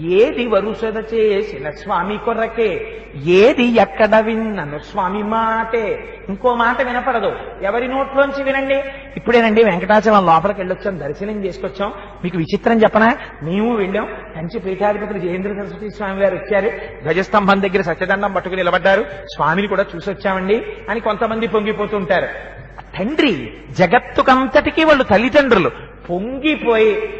ఏది వరుసద చేసిన స్వామి కొరకే ఏది ఎక్కడ విన్నను స్వామి మాటే? ఇంకో మాట వినపడదు. ఎవరి నోట్లోంచి వినండి? ఇప్పుడేనండి వెంకటాచలం లోపలికి వెళ్ళొచ్చాం దర్శనం చేసుకొచ్చాం. మీకు విచిత్రం చెప్పనా? మేము వెళ్ళాం. కంచి పీఠాధిపతులు జయేంద్ర సరస్వతి స్వామి గారు వచ్చారు. ధ్వజస్తంభం దగ్గర సత్యదండం పట్టుకుని నిలబడ్డారు. స్వామిని కూడా చూసొచ్చామండి అని కొంతమంది పొంగిపోతుంటారు. తండ్రి జగత్తుకంతటికీ వాళ్ళు తల్లిదండ్రులు. పొంగిపోయి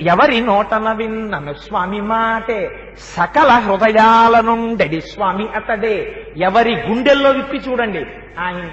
ఎవరి నోటన విన్నను స్వామి మాటే సకల హృదయాల నుండడి స్వామి అతడే. ఎవరి గుండెల్లో విప్పి చూడండి. ఆయన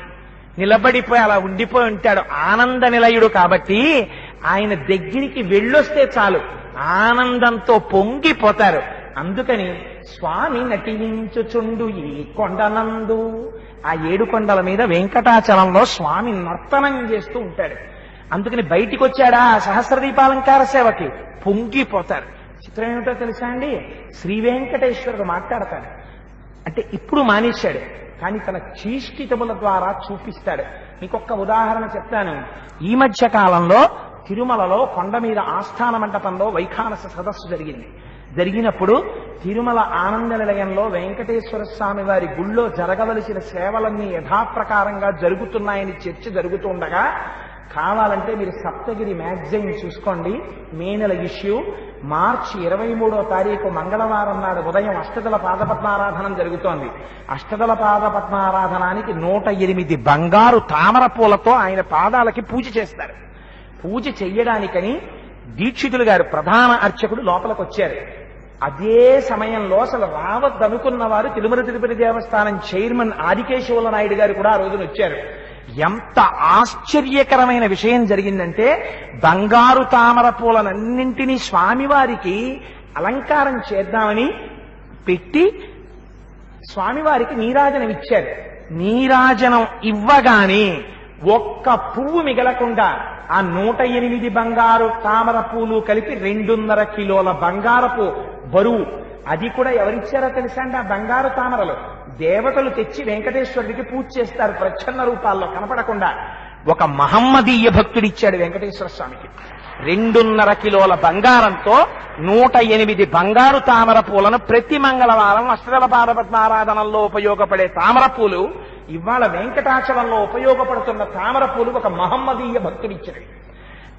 నిలబడిపోయి అలా ఉండిపోయి ఉంటాడు. ఆనంద నిలయుడు కాబట్టి ఆయన దగ్గరికి వెళ్ళొస్తే చాలు. ఆనందంతో పొంగిపోతారు. అందుకని స్వామి నటించుచుండు ఈ కొండనందు. ఆ ఏడు కొండల మీద వెంకటాచలంలో స్వామి నర్తనం చేస్తూ ఉంటాడు. అందుకని బయటికి వచ్చాడా ఆ సహస్రదీపాలంకార సేవకి? పొంగిపోతారు. చిత్రం ఏమిటో తెలుసా అండి? శ్రీ వెంకటేశ్వరుడు మాట్లాడతాడు. అంటే ఇప్పుడు మానేశాడు. కానీ తన చీష్టితముల ద్వారా చూపిస్తాడు. మీకు ఒక్క ఉదాహరణ చెప్తాను. ఈ మధ్య కాలంలో తిరుమలలో కొండ మీద ఆస్థాన మండపంలో వైఖానస సదస్సు జరిగింది. జరిగినప్పుడు తిరుమల ఆనంద నిలయంలో వెంకటేశ్వర స్వామి వారి గుళ్ళో జరగవలసిన సేవలన్నీ యథాప్రకారంగా జరుగుతున్నాయని చర్చ జరుగుతుండగా కావాలంటే మీరు సప్తగిరి మ్యాగజైన్ చూసుకోండి. మే నెల ఇష్యూ. మార్చి ఇరవై మూడో తారీఖు మంగళవారం నాడు ఉదయం అష్టదల పాదపద్మారాధనం జరుగుతోంది. అష్టదల పాదపద్మారాధనానికి నూట ఎనిమిది బంగారు తామర పూలతో ఆయన పాదాలకి పూజ చేస్తారు. పూజ చెయ్యడానికని దీక్షితులు గారు ప్రధాన అర్చకుడు లోపలికి వచ్చారు. అదే సమయంలో అసలు రావద్దనుకున్న వారు తిరుమల తిరుపతి దేవస్థానం చైర్మన్ ఆదికేశవుల నాయుడు గారు కూడా ఆ రోజున వచ్చారు. ఎంత ఆశ్చర్యకరమైన విషయం జరిగిందంటే బంగారు తామర పూలనన్నింటినీ స్వామివారికి అలంకారం చేద్దామని పెట్టి స్వామివారికి నీరాజనం ఇచ్చారు. నీరాజనం ఇవ్వగానే ఒక్క పువ్వు మిగలకుండా ఆ నూట ఎనిమిది బంగారు తామర పూలు కలిపి రెండున్నర కిలోల బంగారపు బరువు. అది కూడా ఎవరిచ్చారో తెలుసా అండి ఆ బంగారు తామరలు? దేవతలు తెచ్చి వెంకటేశ్వరుడికి పూజ చేస్తారు ప్రచ్ఛన్న రూపాల్లో కనపడకుండా. ఒక మహమ్మదీయ భక్తుడిచ్చాడు వెంకటేశ్వర స్వామికి. రెండున్నర కిలోల బంగారంతో నూట ఎనిమిది బంగారు తామర పూలను ప్రతి మంగళవారం అష్టదల పాదపద్మారాధనల్లో ఉపయోగపడే తామర పూలు ఇవాళ వెంకటాచలంలో ఉపయోగపడుతున్న తామర పూలు ఒక మహమ్మదీయ భక్తుడిచ్చినవి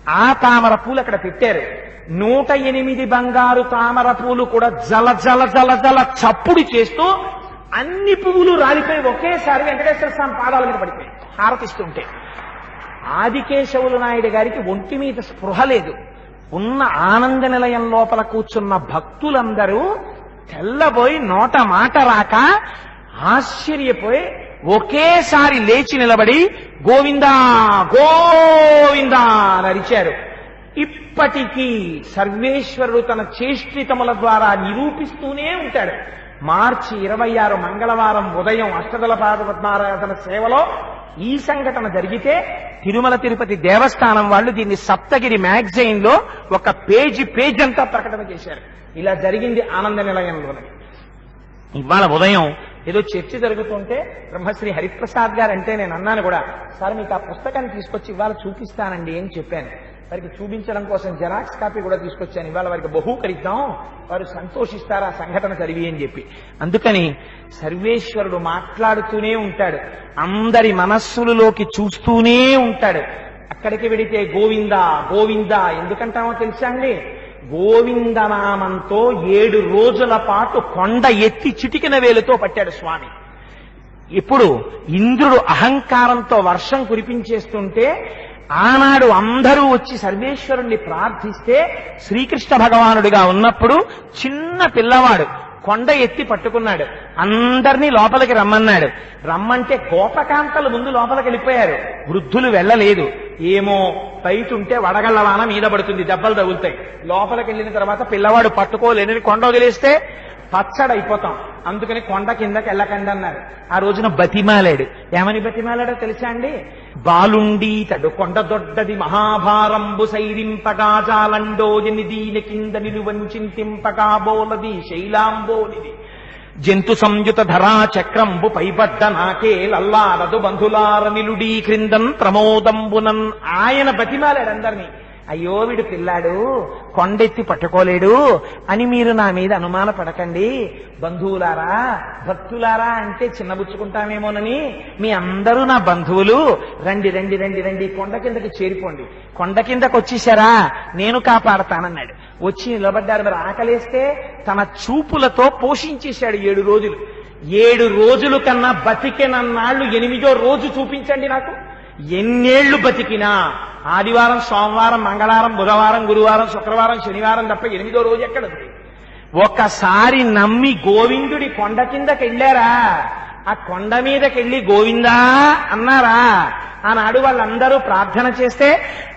ఆ తామర పూలు అక్కడ పెట్టారు. నూట ఎనిమిది బంగారు తామర పూలు కూడా జల జల జల జల చప్పుడు చేస్తూ అన్ని పువ్వులు రాలిపోయి ఒకేసారి వెంకటేశ్వర స్వామి పాదాల మీద పడిపోయాయి. హారతిస్తుంటే ఆదికేశవులు నాయుడు గారికి ఒంటి మీద స్పృహ లేదు. ఉన్న ఆనంద నిలయం లోపల కూర్చున్న భక్తులందరూ తెల్లబోయి నోట మాట రాక ఆశ్చర్యపోయి ఒకేసారి లేచి నిలబడి గోవిందా గోవిందా అని అరిచారు. ఇప్పటికీ సర్వేశ్వరుడు తన చేష్టితముల ద్వారా నిరూపిస్తూనే ఉంటాడు. మార్చి ఇరవై ఆరు మంగళవారం ఉదయం అష్టదల పాదపద్మారాధన సేవలో ఈ సంఘటన జరిగితే తిరుమల తిరుపతి దేవస్థానం వాళ్ళు దీన్ని సప్తగిరి మ్యాగజైన్లో ఒక పేజీ పేజ్ అంతా ప్రకటన చేశారు. ఇలా జరిగింది ఆనంద నిలయంలోనే. ఇవాళ ఉదయం ఏదో చర్చ జరుగుతుంటే బ్రహ్మశ్రీ హరిప్రసాద్ గారు అంటే నేను అన్నాను కూడా సార్ మీకు ఆ పుస్తకాన్ని తీసుకొచ్చి ఇవాళ చూపిస్తానండి అని చెప్పాను. వారికి చూపించడం కోసం జెరాక్స్ కాపీ కూడా తీసుకొచ్చాను. ఇవాళ వారికి బహూకరిద్దాం వారు సంతోషిస్తారు? ఆ సంఘటన చదివి అని చెప్పి. అందుకని సర్వేశ్వరుడు మాట్లాడుతూనే ఉంటాడు. అందరి మనస్సులలోకి చూస్తూనే ఉంటాడు. అక్కడికి వెడితే గోవిందా గోవిందా ఎందుకంటామో తెలుసా అండి? గోవిందనామంతో ఏడు రోజుల పాటు కొండ ఎత్తి చిటికిన వేలుతో పట్టాడు స్వామి. ఇప్పుడు ఇంద్రుడు అహంకారంతో వర్షం కురిపించేస్తుంటే ఆనాడు అందరూ వచ్చి సర్వేశ్వరుణ్ణి ప్రార్థిస్తే శ్రీకృష్ణ భగవానుడిగా ఉన్నప్పుడు చిన్న పిల్లవాడు కొండ ఎత్తి పట్టుకున్నాడు. అందరినీ లోపలికి రమ్మన్నాడు. రమ్మంటే కోపకాంతలు ముందు లోపలికి వెళ్ళిపోయారు. వృద్ధులు వెళ్ళలేదు. ఏమో బయట ఉంటే వడగళ్ళవాన మీద పడుతుంది దెబ్బలు తగులుతాయి. లోపలికి వెళ్ళిన తర్వాత పిల్లవాడు పట్టుకోలేని కొండ వదిలేస్తే పచ్చడైపోతాం. అందుకని కొండ కిందకి వెళ్ళకండి అన్నారు. ఆ రోజున బతిమాలాడు. ఏమని బతిమాలాడో తెలుసా అండి? బాలుండీతడు కొండ దొడ్డది మహాభారంబు సైరింపగా జాలండోజని దీని కింద నిలువంచింతింపగా బోలది శైలాంబోనిది జంతు సంయుత ధరా చక్రంబు పైబడ్డ నాకే లల్లారదు బంధులార నిలుడీ క్రిందన్ ప్రమోదంబునన్. ఆయన బతిమాలాడు అందరినీ అయ్యో వీడు పిల్లాడు కొండెత్తి పట్టుకోలేడు అని మీరు నా మీద అనుమాన పడకండి బంధువులారా భక్తులారా అంటే చిన్నబుచ్చుకుంటామేమోనని మీ అందరూ నా బంధువులు. రండి రండి రండి రండి కొండ కిందకి చేరిపోండి. కొండ కిందకు వచ్చేసారా నేను కాపాడతానన్నాడు. వచ్చి నిలబడ్డారు మరి ఆకలేస్తే తన చూపులతో పోషించేశాడు ఏడు రోజులు. ఏడు రోజులు కన్నా బతికినన్నాళ్ళు ఎనిమిదో రోజు చూపించండి నాకు. ఎన్నేళ్ళు బతికినా ఆదివారం సోమవారం మంగళవారం బుధవారం గురువారం శుక్రవారం శనివారం తప్ప ఎనిమిదో రోజు ఎక్కడుంది ఒకసారి నమ్మి గోవిందుడి కొండ కిందకి వెళ్ళారా? ఆ కొండ మీదకెళ్ళి గోవిందా అన్నారా? ఆనాడు వాళ్ళందరూ ప్రార్థన చేస్తే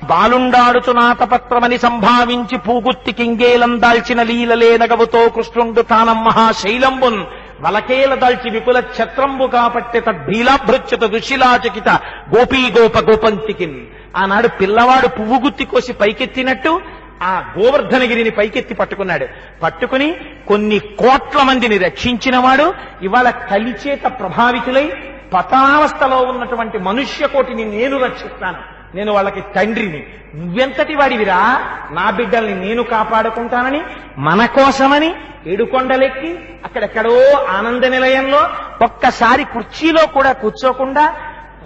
బాలుండాడుచునాతపత్రమని సంభావించి పూగుత్తి కింగేలం దాల్చిన లీలలేనగవుతో కృష్ణుండు తానం మహాశైలంబున్ వలకేల దాల్చి విపుల ఛత్రంబు కాపట్టె తద్భీలాభృత్యత దుశిలాచకిత గోపీ గోప గోపంతికిన్. ఆనాడు పిల్లవాడు పువ్వు గుత్తి కోసి పైకెత్తినట్టు ఆ గోవర్ధనగిరిని పైకెత్తి పట్టుకున్నాడు. పట్టుకుని కొన్ని కోట్ల మందిని రక్షించినవాడు ఇవాళ కలిచేత ప్రభావితులై పతావస్థలో ఉన్నటువంటి మనుష్య కోటిని నేను రక్షిస్తాను. నేను వాళ్ళకి తండ్రిని. నువ్వెంతటి వాడివిరా? నా బిడ్డల్ని నేను కాపాడుకుంటానని మన కోసమని ఏడుకొండలెక్కి అక్కడెక్కడో ఆనంద నిలయంలో ఒక్కసారి కుర్చీలో కూడా కూర్చోకుండా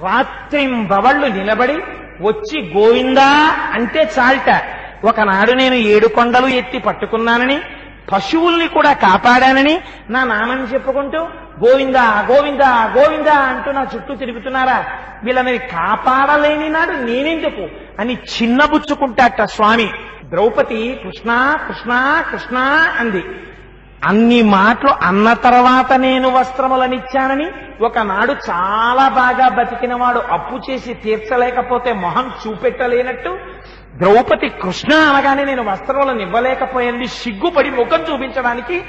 రాత్రింబవళ్ళు నిలబడి వచ్చి గోవిందా అంటే చాల్ట. ఒకనాడు నేను ఏడు కొండలు ఎత్తి పట్టుకున్నానని పశువుల్ని కూడా కాపాడానని నా నామని చెప్పుకుంటూ గోవిందా గోవిందా గోవిందా అంటూ నా చుట్టూ తిరుగుతున్నారా? వీళ్ళని కాపాడలేని నాడు నేనెందుకు? అని చిన్నబుచ్చుకుంటాట స్వామి. ద్రౌపది కృష్ణ కృష్ణ కృష్ణ అంది. అన్ని మాటలు అన్న తర్వాత నేను వస్త్రములనిచ్చానని ఒకనాడు చాలా బాగా బతికినవాడు అప్పు చేసి తీర్చలేకపోతే మొహం చూపెట్టలేనట్టు ద్రౌపది కృష్ణ అనగానే నేను వస్త్రములను ఇవ్వలేకపోయింది. సిగ్గుపడి ముఖం చూపించడానికి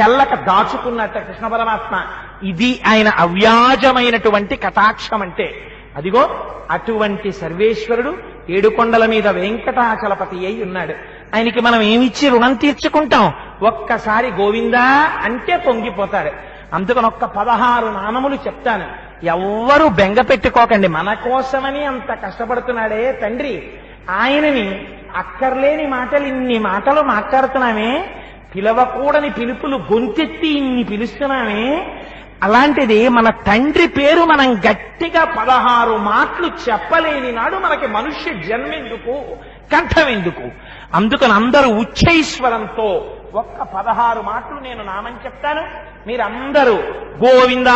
చెల్లక దాచుకున్నట్ట కృష్ణ పరమాత్మ. ఇది ఆయన అవ్యాజమైనటువంటి కటాక్షం అంటే అదిగో అటువంటి సర్వేశ్వరుడు ఏడుకొండల మీద వెంకటాచలపతి అయి ఉన్నాడు. ఆయనకి మనం ఏమిచ్చి రుణం తీర్చుకుంటాం? ఒక్కసారి గోవిందా అంటే పొంగిపోతాడు. అందుకని ఒక్క పదహారు నామములు చెప్తాను. ఎవ్వరూ బెంగ పెట్టుకోకండి. మన కోసమని అంత కష్టపడుతున్నాడే తండ్రి. ఆయనని అక్కర్లేని మాటలు ఇన్ని మాటలు మాట్లాడుతున్నామే పిలవకూడని పిలుపులు గొంతెత్తి ఇన్ని పిలుస్తున్నామే అలాంటిది మన తండ్రి పేరు మనం గట్టిగా పదహారు మాటలు చెప్పలేని నాడు మనకి మనుష్య జన్మెందుకు కంఠం ఎందుకు అందుకని అందరూ ఉచ్చైశ్వరంతో ఒక్క పదహారు మాటలు నేను నామం చెప్తాను. మీరందరూ గోవిందా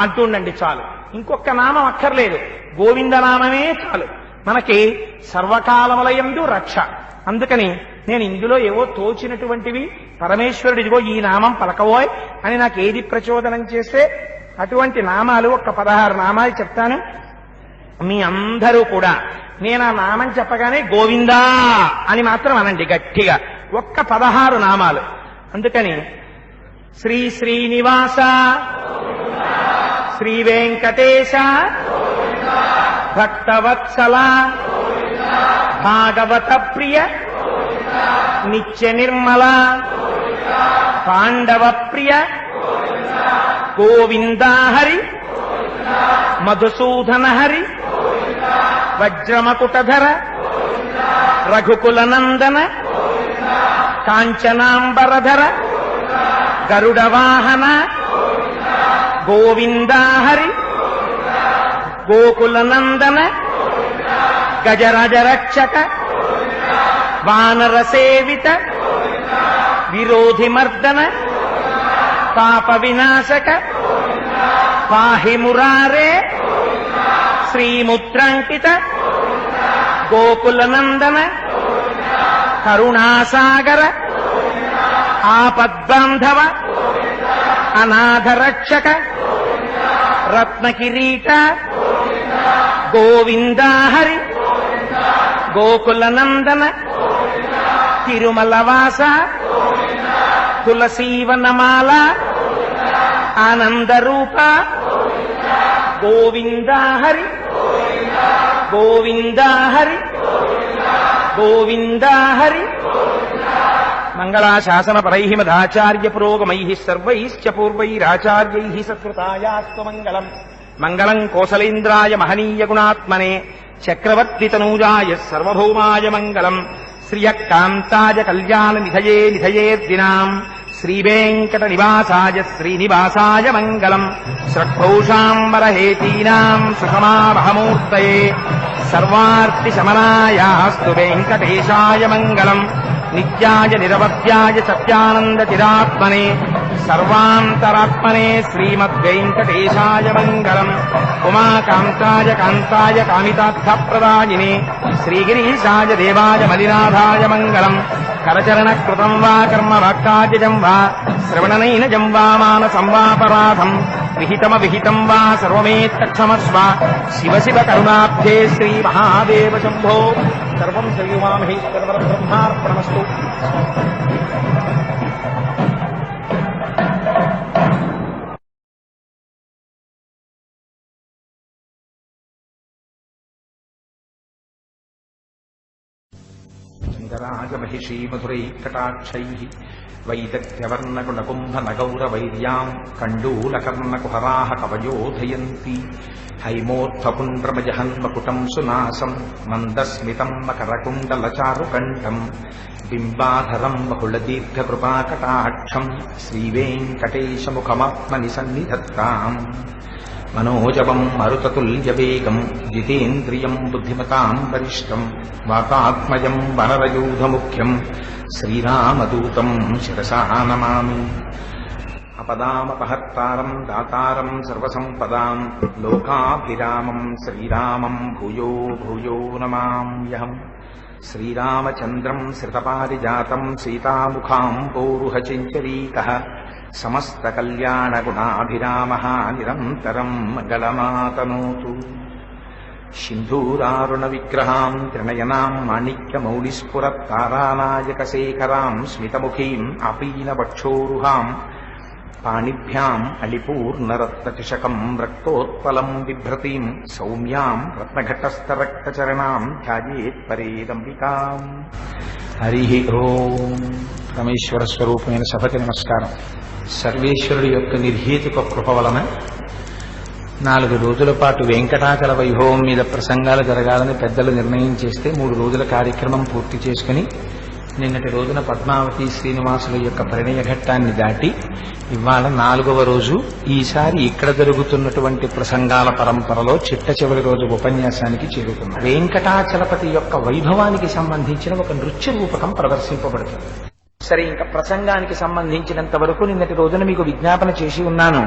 అంటుండండి చాలు. ఇంకొక నామం అక్కర్లేదు. గోవింద నామమే చాలు. మనకి సర్వకాలములయందు రక్ష. అందుకని నేను ఇందులో ఏవో తోచినటువంటివి పరమేశ్వరుడు ఇదిగో ఈ నామం పలకవోయ్ అని నాకు ఏది ప్రచోదనం చేస్తే అటువంటి నామాలు ఒక పదహారు నామాలు చెప్తాను. మీ అందరూ కూడా నేను ఆ నామం చెప్పగానే గోవిందా అని మాత్రం అనండి గట్టిగా. ఒక్క పదహారు నామాలు. అందుకని శ్రీ శ్రీనివాస శ్రీ వెంకటేశ భక్తవత్సల భాగవత ప్రియ నిత్య నిర్మల పాండవ ప్రియ గోవిందా హరి మధుసూదన హరి వజ్రమకుటధర రఘుకుల కాంచనాంబరధర గరుడవాహన గోవిందా హరి गोकुलनन्दन गजराजरक्षक मर्दन पाप विनाशक पाहि मुरारे श्रीमुद्रङ्कित गोकुलनन्दन करुणासागर रक्षक अनाथरक्षक रत्नकिरीट గోవిందా హరి. గోకుల నందన తిరుమల వాస తులసీవనమాల. ఆనందరూప. రూప గోవిందా హరి. గోవిందా హరి. గోవిందా హరి. మంగళాశాసన పరై మదాచార్య పురోగమై సర్వైశ్చ పూర్వైరాచార్యై సత్కృతాయాస్తు మంగళం మంగళం కోసలేంద్రాయ మహనీయ గుణాత్మనే చక్రవర్తి తనూజాయ సర్వభౌమాయ మంగళం శ్రియకాంతాయ కళ్యాణ నిధయే నిధయేర్దినాం శ్రీవేంకట నివాసాయ శ్రీనివాసాయ మంగళం శ్రద్ధౌషాంబరహేతీనాం సుషమావహమూర్తయే సర్వార్తిశమనాయాస్తు వెంకటేశాయ మంగళం नित्याय निरवत्याय सत्यानन्दचिरात्मने सर्वान्तरात्मने श्रीमद्वेङ्कटेशाय मङ्गलम् उमाकान्ताय कान्ताय कामितार्थप्रदायिने श्रीगिरीशाय देवाय मदिनाथाय मङ्गलम् करचरणकृतम् वा कर्मवाक्काजम् वा श्रवणनैनजम् वा जम्वा मानसंवापराधम् विहितम विहितम वा सर्वमेतत्समस्व शिव शिव करुणाब्धे श्री महादेव शंभो सर्वं श्रीमामहे ब्रह्मार्पणमस्तु शङ्कराजमहिषी मधुरैः చందరాజమహిషీ మధురైకటాక్షై వైదగ్ధ్యవర్ణకులకుంభనగౌరవైర్యాం కండూలకర్ణకుహరాः కవయోధయంతి హైమోత్థపుండ్రమజహన్మకుటం సునాసం మందస్మితం మకరకుండలచారుకంఠం బింబాధరం బహుళదీర్ఘకృపాకటాక్షం శ్రీవేంకటేశముఖమాత్మని సన్నిధత్తాం మనోజవం మరుతతుల్యవేగం జితేంద్రియం బుద్ధిమతాం వరిష్టం వాతాత్మజం श्रीरामदूतम् शिरसा नमामि। अपदामपहर्तारम् दातारम् सर्वसम्पदाम् लोकाभिरामम् श्रीरामम् भूयो भूयो नमाम्यहम् श्रीरामचन्द्रम् श्रितपारिजातम् सीतामुखाम् पौरुहचिञ्चरीकः समस्तकल्याणगुणाभिरामः निरन्तरम् गलमातनोतु। सिन्धूरारुणविग्रहाम् त्रिनयनाम् माणिक्यमौलिस्फुरत्तारानायकशेखराम् स्मितमुखीम् अपीनवक्षोरुहाम् पाणिभ्याम् अलिपूर्णरत्नचषकम् रक्तोत्पलम् बिभ्रतीम् सौम्याम् रत्नघटस्थरक्तचरणाम् ध्यायेत्परेदम्बिकाम् హరి ఓం పరమేశ్వర స్వరూపమైన సభకి నమస్కారం సర్వేశ్వరుడి యొక్క నిర్హేతుక కృప వలన నాలుగు రోజుల పాటు వెంకటాచల వైభవం మీద ప్రసంగాలు జరగాలని పెద్దలు నిర్ణయం చేస్తే మూడు రోజుల కార్యక్రమం పూర్తి చేసుకుని నిన్నటి రోజున పద్మావతి శ్రీనివాసుల యొక్క పరిణయ ఘట్టాన్ని దాటి ఇవాళ నాలుగవ రోజు ఈసారి ఇక్కడ జరుగుతున్నటువంటి ప్రసంగాల పరంపరలో చిట్ట చివరి రోజు ఉపన్యాసానికి చేరుకున్నాం వెంకటాచలపతి యొక్క వైభవానికి సంబంధించిన ఒక నృత్య రూపకం ప్రదర్శింపబడుతుంది. సరే ఇంకా ప్రసంగానికి సంబంధించినంత వరకు నిన్నటి రోజున మీకు విజ్ఞాపన చేసి ఉన్నాను.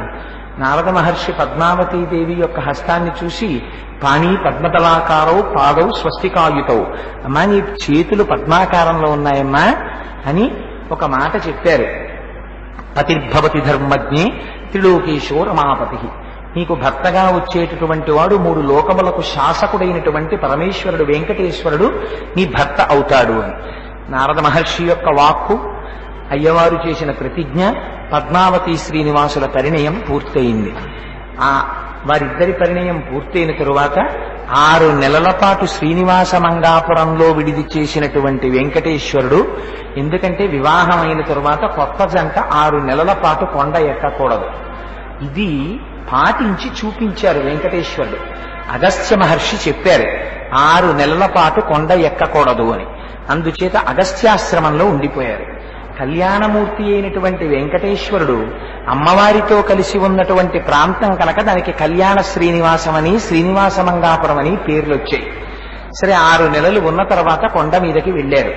నారద మహర్షి పద్మావతీ దేవి యొక్క హస్తాన్ని చూసి పాణి పద్మతలాకారవు పాదవు స్వస్తికాయుతవు అమ్మా నీ చేతులు పద్మాకారంలో ఉన్నాయమ్మా అని ఒక మాట చెప్పారు. పతిర్భవతి ధర్మజ్ఞే త్రిలోకేశో రమాపతి. నీకు భర్తగా వచ్చేటటువంటి వాడు మూడు లోకములకు శాసకుడైనటువంటి పరమేశ్వరుడు వెంకటేశ్వరుడు నీ భర్త అవుతాడు అని. నారద మహర్షి యొక్క వాక్కు అయ్యవారు చేసిన ప్రతిజ్ఞ పద్మావతి శ్రీనివాసుల పరిణయం పూర్తయింది. ఆ వారిద్దరి పరిణయం పూర్తయిన తరువాత ఆరు నెలల పాటు శ్రీనివాస మంగాపురంలో విడిది చేసినటువంటి వెంకటేశ్వరుడు ఎందుకంటే వివాహమైన తరువాత కొత్త జంట ఆరు నెలల పాటు కొండ ఎక్కకూడదు. ఇది పాటించి చూపించారు వెంకటేశ్వరుడు. అగస్త్య మహర్షి చెప్పారు ఆరు నెలల పాటు కొండ ఎక్కకూడదు అని. అందుచేత అగస్త్యాశ్రమంలో ఉండిపోయారు. కళ్యాణమూర్తి అయినటువంటి వెంకటేశ్వరుడు అమ్మవారితో కలిసి ఉన్నటువంటి ప్రాంతం కనుక దానికి కళ్యాణ శ్రీనివాసమని శ్రీనివాస మంగాపురం అని పేర్లు వచ్చాయి సరే ఆరు నెలలు ఉన్న తర్వాత కొండ మీదకి వెళ్ళారు.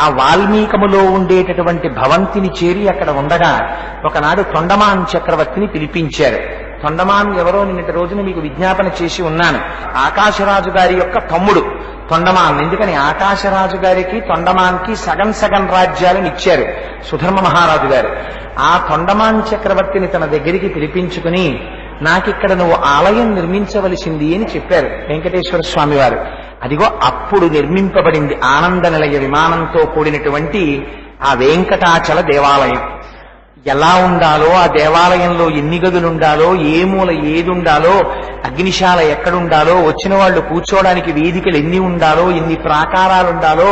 ఆ వాల్మీకములో ఉండేటటువంటి భవంతిని చేరి అక్కడ ఉండగా ఒకనాడు తొండమాన్ చక్రవర్తిని పిలిపించారు. తొండమాన్ ఎవరో నిన్నటి రోజున మీకు విజ్ఞాపన చేసి ఉన్నాను. ఆకాశరాజు గారి యొక్క తమ్ముడు. తొండమాన్. ఎందుకని? ఆకాశరాజు గారికి తొండమాన్కి సగం సగం రాజ్యాలను ఇచ్చారు సుధర్మ మహారాజు గారు. ఆ తొండమాన్ చక్రవర్తిని తన దగ్గరికి పిలిపించుకుని నాకిక్కడ నువ్వు ఆలయం నిర్మించవలసింది అని చెప్పారు వెంకటేశ్వర స్వామి వారు. అదిగో అప్పుడు నిర్మింపబడింది ఆనంద నిలయ విమానంతో కూడినటువంటి ఆ వెంకటాచల దేవాలయం. ఎలా ఉండాలో ఆ దేవాలయంలో ఎన్ని గదులు ఉండాలో ఏ మూల ఏది ఉండాలో అగ్నిశాల ఎక్కడుండాలో వచ్చిన వాళ్ళు కూర్చోవడానికి వేదికలు ఎన్ని ఉండాలో ఎన్ని ప్రాకారాలు ఉండాలో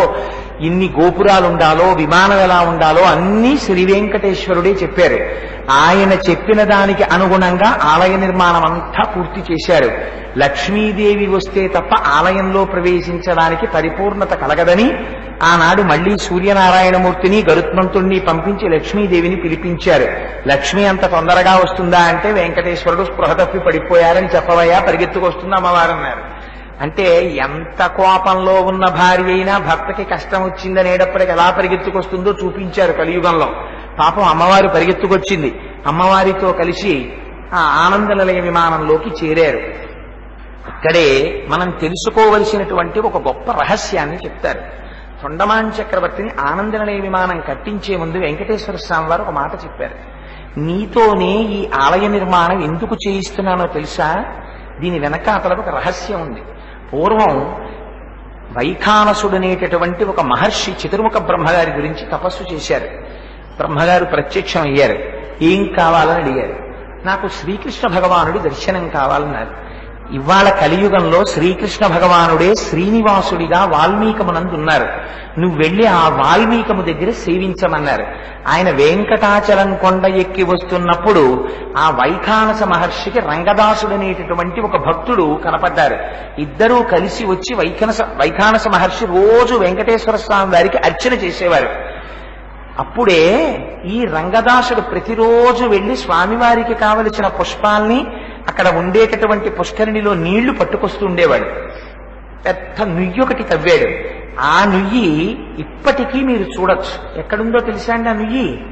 ఇన్ని గోపురాలు ఉండాలో విమానం ఎలా ఉండాలో అన్నీ శ్రీ వెంకటేశ్వరుడే చెప్పారు. ఆయన చెప్పిన దానికి అనుగుణంగా ఆలయ నిర్మాణం అంతా పూర్తి చేశారు. లక్ష్మీదేవి వస్తే తప్ప ఆలయంలో ప్రవేశించడానికి పరిపూర్ణత కలగదని ఆనాడు మళ్ళీ సూర్యనారాయణమూర్తిని గరుత్మంతుణ్ణి పంపించి లక్ష్మీదేవిని పిలిపించారు. లక్ష్మి అంత తొందరగా వస్తుందా అంటే వెంకటేశ్వరుడు స్పృహ తప్పి పడిపోయారని చెప్పవయ్యా పరిగెత్తుకొస్తుంది అమ్మవారు అన్నారు. అంటే ఎంత కోపంలో ఉన్న భార్య అయినా భర్తకి కష్టం వచ్చిందనేటప్పటికి ఎలా పరిగెత్తుకొస్తుందో చూపించారు కలియుగంలో. పాపం అమ్మవారు పరిగెత్తుకొచ్చింది. అమ్మవారితో కలిసి ఆ ఆనందనిలయ విమానంలోకి చేరారు. అక్కడే మనం తెలుసుకోవలసినటువంటి ఒక గొప్ప రహస్యాన్ని చెప్తారు. తొండమాన్ చక్రవర్తిని ఆనందనిలయ విమానం కట్టించే ముందు వెంకటేశ్వర స్వామి వారు ఒక మాట చెప్పారు. నీతోనే ఈ ఆలయ నిర్మాణం ఎందుకు చేయిస్తున్నానో తెలుసా? దీని వెనక వెనకాతల ఒక రహస్యం ఉంది. పూర్వం వైఖానసుడనేటటువంటి ఒక మహర్షి చతుర్ముఖ బ్రహ్మగారి గురించి తపస్సు చేశారు. బ్రహ్మగారు ప్రత్యక్షం అయ్యారు ఏం కావాలని అడిగారు? నాకు శ్రీకృష్ణ భగవానుడి దర్శనం కావాలన్నారు. ఇవాళ కలియుగంలో శ్రీకృష్ణ భగవానుడే శ్రీనివాసుడిగా వాల్మీకమునందున్నారు. నువ్వు వెళ్ళి ఆ వాల్మీకము దగ్గర సేవించమన్నారు. ఆయన వెంకటాచలం కొండ ఎక్కి వస్తున్నప్పుడు ఆ వైఖానస మహర్షికి రంగదాసుడనేటటువంటి ఒక భక్తుడు కనపడ్డారు. ఇద్దరూ కలిసి వచ్చి వైఖనస వైఖానస మహర్షి రోజు వెంకటేశ్వర స్వామి వారికి అర్చన చేసేవారు. అప్పుడే ఈ రంగదాసుడు ప్రతిరోజు వెళ్ళి స్వామివారికి కావలసిన పుష్పాల్ని అక్కడ ఉండేటటువంటి పుష్కరిణిలో నీళ్ళు పట్టుకొస్తుండేవాడు పెద్ద నుయ్యి ఒకటి తవ్వాడు. ఆ నుయ్యి ఇప్పటికీ మీరు చూడొచ్చు. ఎక్కడుందో తెలుసా అండి ఆ నుయ్యి?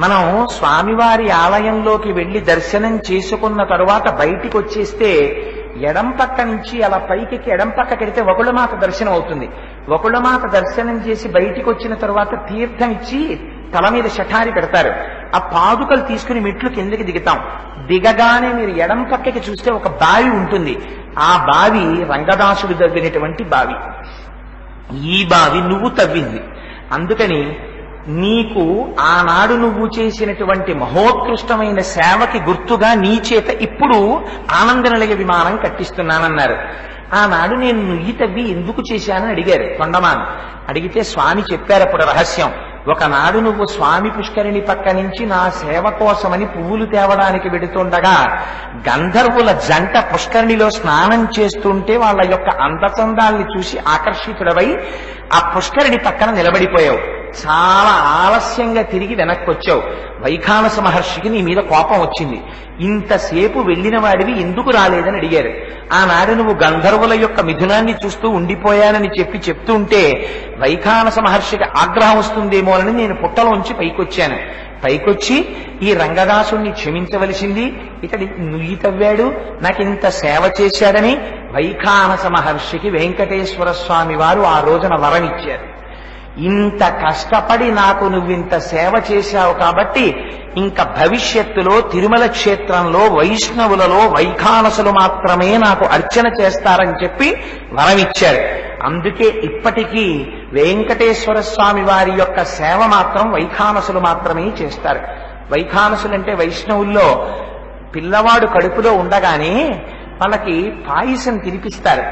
మనం స్వామివారి ఆలయంలోకి వెళ్ళి దర్శనం చేసుకున్న తరువాత బయటికి వచ్చేస్తే ఎడం పక్క నుంచి అలా పైకి ఎడం పక్క కెడితే వకుళమాత దర్శనం అవుతుంది. వకుళమాత దర్శనం చేసి బయటికి వచ్చిన తర్వాత తీర్థం ఇచ్చి తల మీద షఠారి పెడతారు. ఆ పాదుకలు తీసుకుని మెట్లు కిందకి దిగుతాం. దిగగానే మీరు ఎడం పక్కకి చూస్తే ఒక బావి ఉంటుంది. ఆ బావి రంగదాసుడు తవ్వినటువంటి బావి. ఈ బావి నువ్వు తవ్వింది. అందుకని నీకు ఆనాడు నువ్వు చేసినటువంటి మహోత్కృష్టమైన సేవకి గుర్తుగా నీ చేత ఇప్పుడు ఆనంద నిలయ విమానం కట్టిస్తున్నానన్నారు. ఆనాడు నేను నుయ్యి తవ్వి ఎందుకు చేశానని అడిగారు కొండమాన్. అడిగితే స్వామి చెప్పారు అప్పుడు రహస్యం. ఒకనాడు నువ్వు స్వామి పుష్కరిణి పక్క నుంచి నా సేవ కోసమని పువ్వులు తేవడానికి వెడుతుండగా గంధర్వుల జంట పుష్కరిణిలో స్నానం చేస్తుంటే వాళ్ళ యొక్క అందచందాల్ని చూసి ఆకర్షితుడవై ఆ పుష్కరిణి పక్కన నిలబడిపోయావు. చాలా ఆలస్యంగా తిరిగి వెనక్కి వచ్చావు వైఖానస మహర్షికి నీ మీద కోపం వచ్చింది. ఇంతసేపు వెళ్ళిన వాడివి ఎందుకు రాలేదని అడిగారు. ఆనాడు నువ్వు గంధర్వుల యొక్క మిథునాన్ని చూస్తూ ఉండిపోయానని చెప్పి చెప్తూ ఉంటే వైఖానస మహర్షికి ఆగ్రహం వస్తుందేమోనని నేను పుట్టలోంచి పైకొచ్చాను. పైకొచ్చి ఈ రంగదాసుణ్ణి క్షమించవలసింది. ఇతడి నుయ్యి తవ్వాడు నాకింత సేవ చేశాడని వైఖానస మహర్షికి వెంకటేశ్వర స్వామి వారు ఆ రోజున వరం ఇచ్చారు ఇంత కష్టపడి నాకు నువ్వింత సేవ చేశావు కాబట్టి ఇంకా భవిష్యత్తులో తిరుమల క్షేత్రంలో వైష్ణవులలో వైఖానసులు మాత్రమే నాకు అర్చన చేస్తారని చెప్పి వరమిచ్చారు. అందుకే ఇప్పటికీ వెంకటేశ్వర స్వామి వారి యొక్క సేవ మాత్రం వైఖానసులు మాత్రమే చేస్తారు. వైఖానసులంటే వైష్ణవుల్లో పిల్లవాడు కడుపులో ఉండగానే వాళ్ళకి పాయసం తినిపిస్తారు.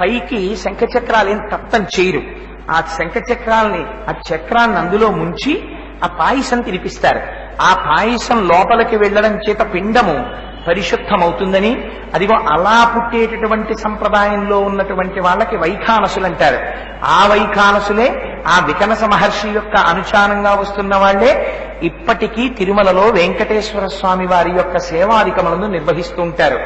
పైకి శంఖచక్రాలు ఏం తప్పని చేయరు. ఆ శంఖచక్రాల్ని ఆ చక్రాన్ని అందులో ముంచి ఆ పాయసం తినిపిస్తారు. ఆ పాయసం లోపలికి వెళ్ళడం చేత పిండము పరిశుద్ధమవుతుందని అదిగో అలా పుట్టేటటువంటి సంప్రదాయంలో ఉన్నటువంటి వాళ్ళకి వైఖానసులు అంటారు. ఆ వైఖానసులే ఆ వికనస మహర్షి యొక్క అనుచానంగా వస్తున్న వాళ్ళే ఇప్పటికీ తిరుమలలో వెంకటేశ్వర స్వామి వారి యొక్క సేవాధికములను నిర్వహిస్తూ ఉంటారు.